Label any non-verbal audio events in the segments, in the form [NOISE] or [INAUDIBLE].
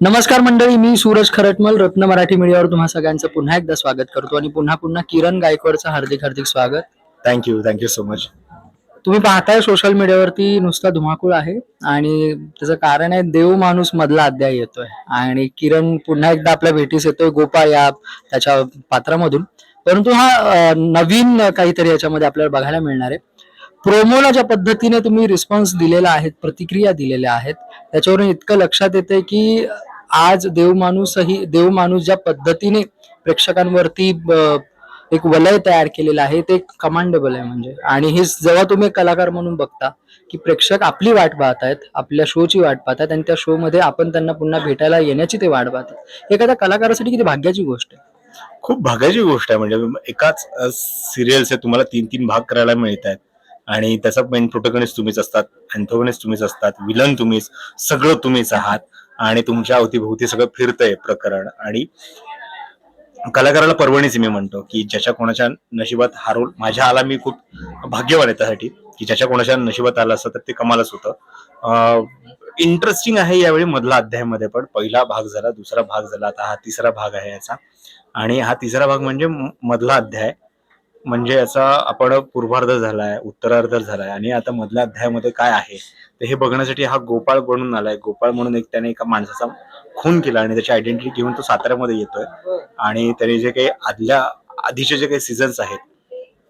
नमस्कार मंडळी मी सूरज खरटमल रत्न मराठी मीडियावर तुम्हा सगळ्यांचं पुन्हा एकदा स्वागत करतो आणि पुन्हा पुन्हा किरण गायकवाडचं हार्दिक हार्दिक स्वागत. थँक्यू थँक्यू सो मच तुम्ही पाहताय सोशल मीडियावरती नुसता धुमाकूळ आहे आणि त्याचं कारण आहे देव माणूस मधला अध्याय येतोय. आणि किरण पुन्हा एकदा आपल्या भेटीस येतोय गोपाळ या त्याच्या पात्रामधून. परंतु हा नवीन काहीतरी याच्यामध्ये आपल्याला बघायला मिळणार आहे. प्रोमोला ज्या पद्धतीने तुम्ही रिस्पॉन्स दिलेला आहे प्रतिक्रिया दिलेल्या आहेत त्याच्यावरून इतकं लक्षात येते की आज देवमाणूसही देवमाणूस ज्या पद्धतीने प्रेक्षकांवरती एक वलय तयार केलेलं आहे ते कमांडेबल आहे म्हणजे. आणि हे जेव्हा तुम्ही एक कलाकार म्हणून बघता की प्रेक्षक आपली वाट पाहत आहेत आपल्या शोची वाट पाहत आहेत आणि त्या शो मध्ये आपण त्यांना पुन्हा भेटायला येण्याची ते वाट पाहतात एखाद्या कलाकारासाठी किती भाग्याची गोष्ट आहे. खूप भाग्याची गोष्ट आहे. म्हणजे एकाच सिरियल्स आहे तुम्हाला तीन तीन भाग करायला मिळत आहेत. आणि त्याचा मेन प्रोटोकॉनिस्ट तुम्हीच असतात अँथोगनिस्ट तुम्हीच असतात विलन तुम्हीच सगळं तुम्हीच आहात. आणि तुमच्या अवतीभोवती सगळं फिरतंय प्रकरण. आणि कलाकाराला परवणीच मी म्हणतो की ज्याच्या कोणाच्या नशिबात हा रोल माझ्या आला मी खूप भाग्यवान आहे त्यासाठी की ज्याच्या कोणाच्या नशिबात आलं असतं तर ते कमालच होतं. इंटरेस्टिंग आहे यावेळी मधला अध्यायामध्ये पण पहिला भाग झाला दुसरा भाग झाला आता हा तिसरा भाग आहे याचा. आणि हा तिसरा भाग म्हणजे मधला अध्याय. म्हणजे याचा आपण पूर्वार्ध झालाय उत्तरार्ध झालाय आणि आता मधल्या अध्यायामध्ये काय आहे? तर हे बघण्यासाठी हा गोपाळ बनून आलाय. गोपाळ म्हणून एक त्याने एका माणसाचा खून केला आणि त्याची आयडेंटिटी घेऊन तो साताऱ्यामध्ये येतोय. आणि त्याने जे काही आदल्या आधीचे जे काही सीझन्स आहेत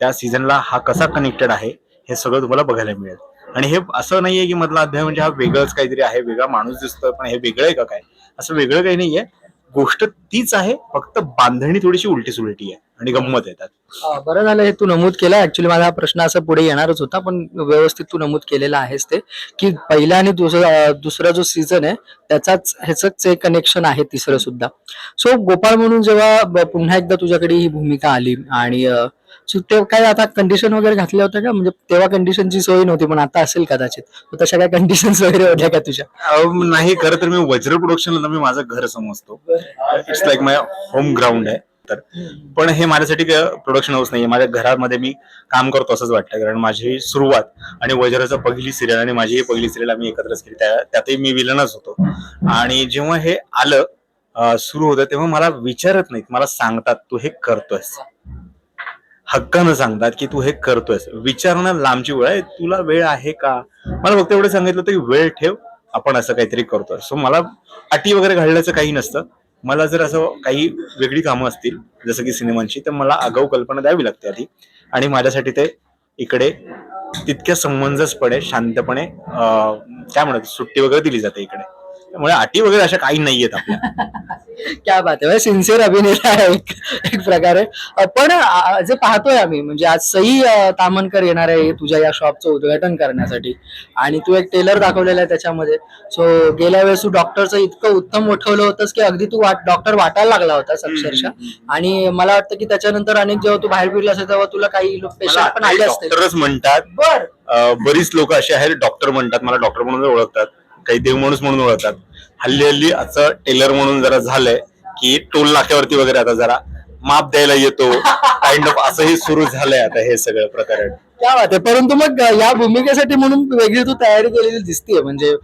त्या सीझनला हा कसा कनेक्टेड आहे हे सगळं तुम्हाला बघायला मिळेल. आणि हे असं नाहीये की मधला अध्याय म्हणजे हा वेगळंच काहीतरी आहे वेगळा माणूस दिसतोय पण हे वेगळं आहे का काय? असं वेगळं काही नाहीये. गोष्ट तीच आहे फक्त बांधणी थोडीशी उलटी सुलटी आहे आणि गंमत येतात बरं झालं हे तू नमूद केलं. ऍक्च्युली माझा हा प्रश्न असा पुढे येणारच होता पण व्यवस्थित तू नमूद केलेला आहेस ते की पहिला आणि दुसरा दुसरा जो सीझन आहे त्याचाच ह्याच एक कनेक्शन आहे तिसरं सुद्धा. सो गोपाळ म्हणून जेव्हा पुन्हा एकदा तुझ्याकडे ही भूमिका आली आणि ते काय आता कंडिशन वगैरे घातल्या होत्या का? म्हणजे तेव्हा कंडिशनची सोय नव्हती पण आता असेल कदाचित. तशा काय कंडिशन्स वगैरे होत्या का तुझ्या? नाही खरं तर मी वज्र प्रोडक्शनला मी माझं घर समजतो. It's like my home ground आहे. तर पण हे माझ्यासाठी प्रोडक्शन हाऊस नाहीये. माझ्या घरामध्ये मी काम करतो असंच वाटतं कारण माझी सुरुवात आणि वज्राचं पहिली सिरियल आणि माझी ही पहिली सिरियल आम्ही एकत्रच केली. त्या- त्यातही मी विलनच होतो. आणि जेव्हा हे आलं सुरू होतं तेव्हा मला विचारत नाहीत. मला सांगतात तू हे करतोयस. हक्कानं सांगतात की तू हे करतोयस. विचारणं लांबची वेळ आहे. तुला वेळ आहे का? मला फक्त एवढं सांगितलं तरी वेळ ठेव. आपण असं काहीतरी करतोय. सो मला अटी वगैरे घालण्याचं काही नसतं. मला जर असं काही वेगळी कामं असतील जसं की सिनेमांची तर मला आगाऊ कल्पना द्यावी लागते आधी. आणि माझ्यासाठी ते इकडे तितक्या समंजसपणे शांतपणे काय म्हणतात सुट्टी वगैरे दिली जाते इकडे. त्यामुळे अटी वगैरे अशा काही नाहीयेत आपल्या. [LAUGHS] क्या बात आहे. सिन्सिअर अभिनेता आहे एक एक प्रकारे. पण जे पाहतोय आम्ही म्हणजे आज सई अ, तामणकर येणार आहे तुझ्या या शॉपचं उद्घाटन करण्यासाठी. आणि तू एक टेलर दाखवलेला आहे त्याच्यामध्ये. सो गेल्या वेळेस तू डॉक्टरचं इतकं उत्तम उठवलं होतंस की अगदी तू डॉक्टर वाटायला लागला होतास अक्षरशः. आणि मला वाटतं की त्याच्यानंतर अनेक जेव्हा तू बाहेर फिरला असेल तेव्हा तुला काही पेशंट पण आले डॉक्टरच म्हणतात. बर. बरीच लोक असे आहेत डॉक्टर म्हणतात. मला डॉक्टर म्हणून ओळखतात. काही देव माणूस म्हणून ओळखतात. हल्ली हल्ली असं टेलर म्हणून जरा झालंय की टोल नाक्यावरती वगैरे आता जरा माप द्यायला येतो. काइंड ऑफ असंही सुरू झालंय आता हे सगळं प्रकरण. क्या बात आहे. परंतु मग या भूमिकेसाठी म्हणून वेगळी तू तयारी केलेली दिसतीये. म्हणजे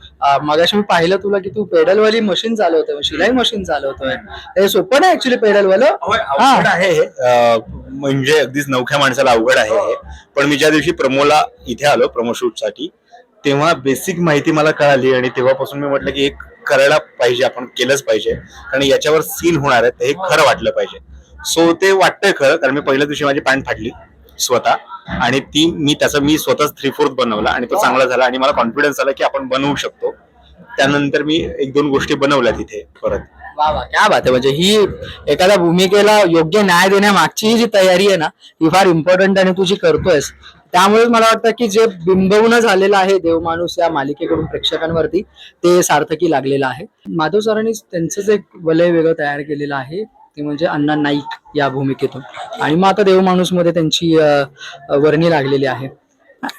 मगाशी मी पाहिलं तुला की तू पेडलवाली मशीन चालवतोय शिलाई मशीन चालवतोय. हे सोपं नाही ऍक्च्युली पेडलवालं? अवघड आहे हे. म्हणजे अगदीच नवख्या माणसाला अवघड आहे हे. पण मी ज्या दिवशी प्रमोला इथे आलो प्रमो शूटसाठी तेव्हा बेसिक माहिती मला कळाली आणि तेव्हापासून मी म्हटलं की एक करायला पाहिजे आपण केलंच पाहिजे. कारण याच्यावर सीन होणार आहे तर हे खरं वाटलं पाहिजे. सो ते वाटतंय खरं कारण मी पहिल्या दिवशी माझी पॅन्ट फाटली स्वतः. आणि ती मी त्याचा मी स्वतःच थ्री फोर्थ बनवला आणि तो चांगला झाला आणि मला कॉन्फिडन्स आला की आपण बनवू शकतो. त्यानंतर मी एक दोन गोष्टी बनवल्या तिथे परत. वा वा क्या बात आहे. म्हणजे ही एखाद्या भूमिकेला योग्य न्याय देण्यामागची ही जी तयारी आहे ना ही फार इम्पॉर्टंट आणि तुझी करतोयस त्यामुळेच मला वाटतं की जे बिंबवून झालेलं आहे देवमाणूस या मालिकेकडून प्रेक्षकांवरती ते सार्थकी लागलेलं आहे. माधव सरांनी त्यांचंच एक वलय वेगळं तयार केलेलं आहे. ते म्हणजे अण्णा नाईक या भूमिकेतून. आणि मग आता देवमाणूसमध्ये त्यांची वर्णी लागलेली आहे.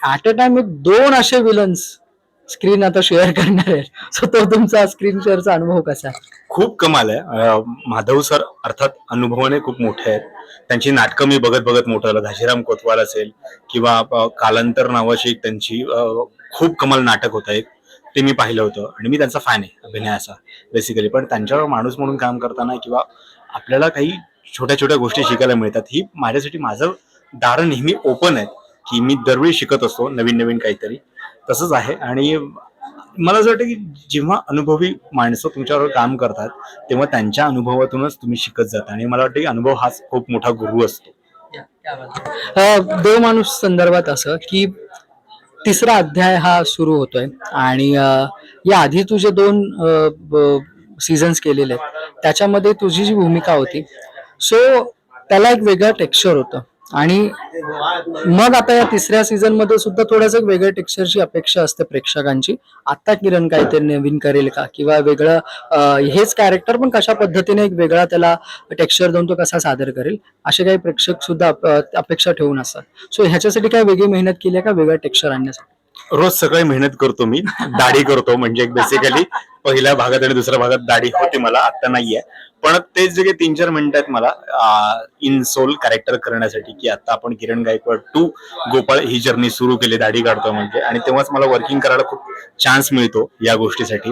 ऍट अ टाइम एक दोन असे विलन्स स्क्रीन आता शेअर करणार आहे सो तो तुमचा स्क्रीन शेअरचा अनुभव कसा आहे? खूप कमाल आहे. माधव सर अर्थात अनुभवाने खूप मोठे आहेत. त्यांची नाटकं मी बघत बघत मोठं झालं. घाशीराम कोतवाल असेल किंवा कालांतर नावाची एक त्यांची खूप कमाल नाटक होतं एक. ते मी पाहिलं होतं. आणि मी त्यांचा फॅन आहे अभिनयाचा बेसिकली पण त्यांच्यावर माणूस म्हणून काम करताना किंवा आपल्याला काही छोट्या छोट्या गोष्टी शिकायला मिळतात. ही माझ्यासाठी माझं दार नेहमी ओपन आहेत की मी दरवेळी शिकत असतो नवीन नवीन काहीतरी. तसंच आहे. आणि मला असं वाटतं की जेव्हा अनुभवी माणसं तुमच्यावर काम करतात तेव्हा त्यांच्या अनुभवातूनच तुम्ही शिकत जाता. आणि मला वाटतं की अनुभव हाच खूप मोठा गुरु असतो. देव माणूस संदर्भात असं की तिसरा अध्याय हा सुरू होतोय. आणि या आधी तुझे दोन सीझन्स केलेले आहेत. त्याच्यामध्ये तुझी जी भूमिका होती सो त्याला एक वेगळं टेक्स्चर होतं. आणि मग आता या तिसऱ्या सीझनमध्ये सुद्धा थोडस एक वेगळ्या टेक्स्चरची अपेक्षा असते प्रेक्षकांची. आता किरण काहीतरी नवीन करेल का? किंवा वेगळं हेच कॅरेक्टर पण कशा पद्धतीने एक वेगळा त्याला टेक्स्चर देऊन तो कसा सादर करेल? असे काही प्रेक्षक सुद्धा अपेक्षा ठेवून असतात. सो ह्याच्यासाठी काय वेगळी मेहनत केली आहे का? वेगळं टेक्स्चर आणण्यासाठी? रोज सकाळी मेहनत करतो मी. दाढी करतो म्हणजे बेसिकली पहिल्या भागात आणि दुसऱ्या भागात दाढी होती मला आता नाहीये. पण तेच जे काही तीन चार मिनिटं आहेत मला इन सोल कॅरेक्टर करण्यासाठी की आता आपण किरण गायकवाड टू गोपाळ ही जर्नी सुरू केली दाढी काढतो म्हणजे. आणि तेव्हाच मला वर्किंग करायला खूप चान्स मिळतो या गोष्टीसाठी.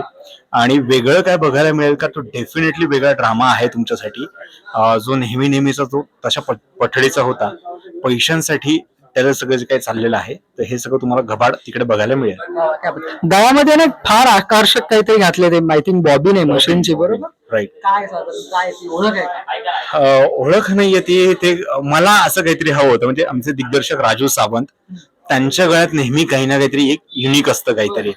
आणि वेगळं काय बघायला मिळेल का तो डेफिनेटली वेगळा ड्रामा आहे तुमच्यासाठी. जो नेहमी नेहमीचा जो तशा पठडीचा होता पैशांसाठी त्याला सगळं जे काही चाललेलं आहे तर हे सगळं तुम्हाला घबाड तिकडे बघायला मिळेल. गळ्यामध्ये ना फार आकर्षक काहीतरी घातले ते आय थिंक बॉबी नाही मशीनची बरोबर? राईट काय साधारण काय ती ओळख आहे का? ओळख नाहीये ती ते मला असं काहीतरी हवं होतं म्हणजे आमचे दिग्दर्शक राजू सावंत त्यांच्या गळ्यात नेहमी काही ना काहीतरी एक युनिक असतं काहीतरी.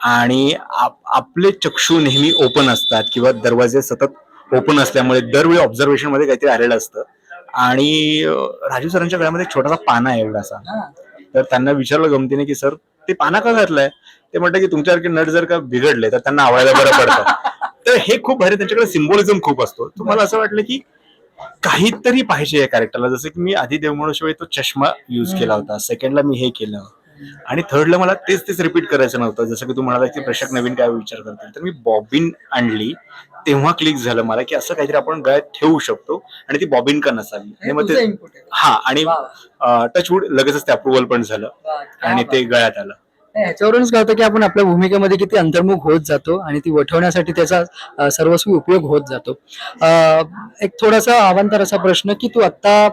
आणि आप- आपले चक्षु नेहमी ओपन असतात किंवा दरवाजे सतत ओपन असल्यामुळे दरवेळी ऑब्झर्वेशनमध्ये काहीतरी आलेलं असतं. आणि राजू सरांच्या गळ्यामध्ये एक छोटासा पाना आहे एवढासा. तर त्यांना विचारलं गमतीने की सर ते पाना का घातलंय? ते म्हणतात की तुमच्यासारखे नट जर का बिघडले तर त्यांना आवडायला बरं पडतं. [LAUGHS] तर हे खूप भारी त्यांच्याकडे सिम्बॉलिझम खूप असतो. तुम्हाला असं वाटलं की काहीतरी पाहिजे या कॅरेक्टरला जसं की मी आधी देवमनुष्यवेळी तो चष्मा युज केला होता. सेकंडला मी हे केलं. आणि थर्डला मला तेच तेच रिपीट करायचं नव्हतं. जसं की तू म्हणाला की प्रेक्षक नवीन काय विचार करतील. तर मी बॉबिन आणली. तेव्हा क्लिक झालं मला की असं काहीतरी आपण गळ्यात ठेवू शकतो आणि ती बॉबिन का नसावी मग ते. हा आणि टचवूड लगेचच ते अप्रुव्हल पण झालं आणि. ते गळ्यात आलं याच्यावरूनच कळतं की आपण आपल्या भूमिकेमध्ये किती अंतर्मुख होत जातो आणि ती वठवण्यासाठी त्याचा सर्वस्वी उपयोग होत जातो. एक थोडासा अवांतर असा प्रश्न की तू आता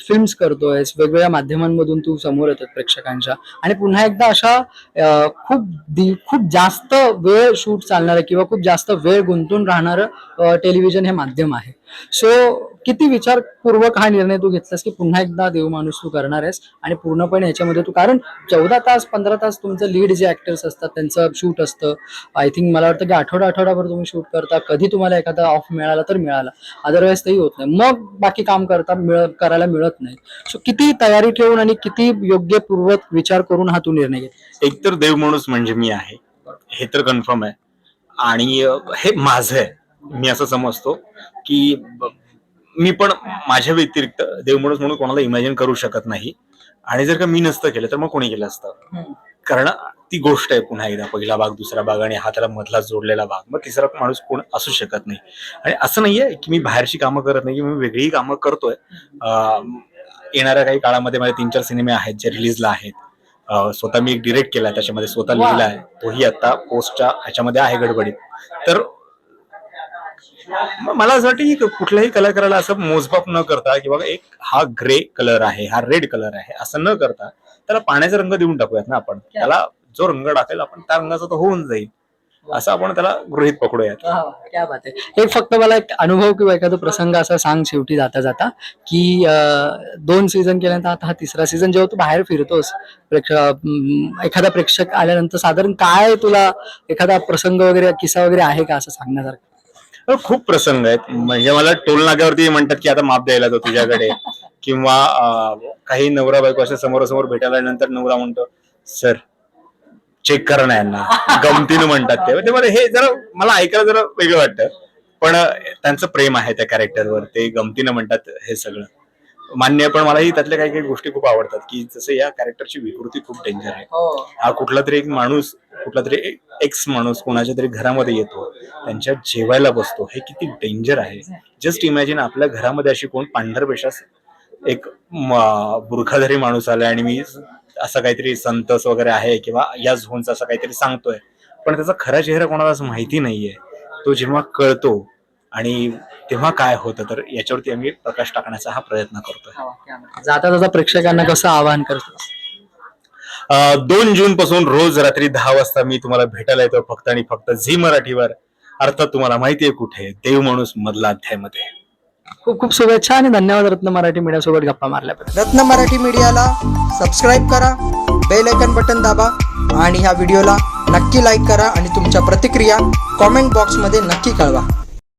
फिल्म्स करतोयस वेगवेगळ्या माध्यमांमधून तू समोर येतो प्रेक्षकांच्या आणि पुन्हा एकदा अशा खूप दि- खूप जास्त वेळ शूट चालणारं किंवा खूप जास्त वेळ गुंतून राहणारं टेलिव्हिजन हे माध्यम आहे. सो किती विचारपूर्वक हा निर्णय तू घेतलास की पुन्हा एकदा देव माणूस तू करणार आहेस आणि पूर्णपणे ह्याच्यामध्ये तू कारण चौदा तास पंधरा तास तुमचं लीड जे ऍक्टर्स असतात त्यांचं शूट असतं. आय थिंक मला वाटतं की आठवडा आठवडाभर तुम्ही शूट करता. कधी तुम्हाला एखादा ऑफ मिळाला तर मिळाला. अदरवाईज तेही होत नाही. मग बाकी काम करता मिळ करायला मिळत नाही. सो किती तयारी ठेवून आणि किती योग्य पूर्वक विचार करून हा तू निर्णय घेतला? एकतर देव माणूस म्हणजे मी आहे. हे तर कन्फर्म आहे. आणि हे माझं आहे. मी असं समजतो की मी पण माझ्या व्यतिरिक्त देव म्हणून कोणाला इमॅजिन करू शकत नाही. आणि जर का मी नसतं केलं तर मग कोणी केलं असतं? कारण ती गोष्ट आहे पुन्हा एकदा पहिला भाग दुसरा भाग आणि हा त्याला मधला जोडलेला भाग. मग तिसरा माणूस कोण असू शकत नाही. आणि असं नाहीये की मी बाहेरची कामं करत नाही की मी वेगळी कामं करतोय. येणाऱ्या काही काळामध्ये माझे तीन चार सिनेमे आहेत जे रिलीजला आहेत. स्वतः मी एक डिरेक्ट केलाय त्याच्यामध्ये स्वतः. लिहिला आहे. तोही आता पोस्टच्या ह्याच्यामध्ये आहे गडबडीत. तर मला असं वाटतं की कुठल्याही कलाकाराला असं मोजमाप न करता की बाबा एक हा ग्रे कलर आहे हा रेड कलर आहे असं न करता त्याला पाण्याचा रंग देऊन टाकूयात ना आपण. त्याला जो रंग टाकेल आपण त्या रंगाचा तो होऊन जाईल. असं आपण त्याला गृहित पकडूयात. क्या बात आहे. एक फक्त मला एक अनुभव किंवा एखादा प्रसंग असा सांग शेवटी जाता जाता की दोन सीझन केल्यानंतर आता हा तिसरा सीझन जेव्हा तू बाहेर फिरतोस प्रेक्ष अं, एखादा प्रेक्षक आल्यानंतर साधारण काय तुला एखादा प्रसंग वगैरे किस्सा वगैरे आहे का असं सांगण्यासारखं? खूप प्रसंग आहेत. म्हणजे मला टोल नाक्यावरती म्हणतात की आता माप द्यायला तो तुझ्याकडे. किंवा काही नवरा बायको अशा समोरासमोर भेटायला नंतर नवरा म्हणतो सर चेक करा ना यांना. गमतीनं म्हणतात ते. म्हणजे मला हे जरा मला ऐकायला जरा वेगळं वाटतं. पण त्यांचं प्रेम आहे त्या कॅरेक्टरवर ते गमतीनं म्हणतात हे सगळं. मान्य आहे, पण मलाही त्यातल्या काही काही गोष्टी खूप आवडतात की जसं या कॅरेक्टरची विकृती खूप डेंजर आहे. हा. कुठला तरी एक माणूस कुठला तरी एक्स माणूस कोणाच्या तरी घरामध्ये येतो त्यांच्या जेवायला बसतो हे किती डेंजर आहे. जस्ट इमॅजिन आपल्या घरामध्ये अशी कोण पांढरपेशा एक बुरखाधारी माणूस आलाय आणि मी असं काहीतरी संतस वगैरे आहे किंवा या झोनचं असं काहीतरी सांगतोय. पण त्याचा खरा चेहरा कोणालाच माहिती नाहीये. तो जेव्हा कळतो आणि तेव्हा काय होतं? तर याच्यावरती आम्ही प्रकाश टाकण्याचा हा प्रयत्न करतोय. जाता जाता प्रेक्षकांना कसं आवाहन करतो दोन जून पासून रोज रात्री दहा वाजता मी तुम्हाला भेटायला येतो फक्त आणि फक्त झी मराठीवर. अर्थात तुम्हाला माहिती आहे कुठे? देव माणूस मधला अध्यायमध्ये खूप खूप शुभेच्छा आणि धन्यवाद रत्न मराठी मीडिया सोबत गप्पा मारल्याबद्दल. रत्न मराठी मीडियाला सबस्क्राईब करा बेल आयकन बटन दाबा आणि ह्या व्हिडिओला नक्की लाईक करा आणि तुमच्या प्रतिक्रिया कॉमेंट बॉक्समध्ये नक्की कळवा.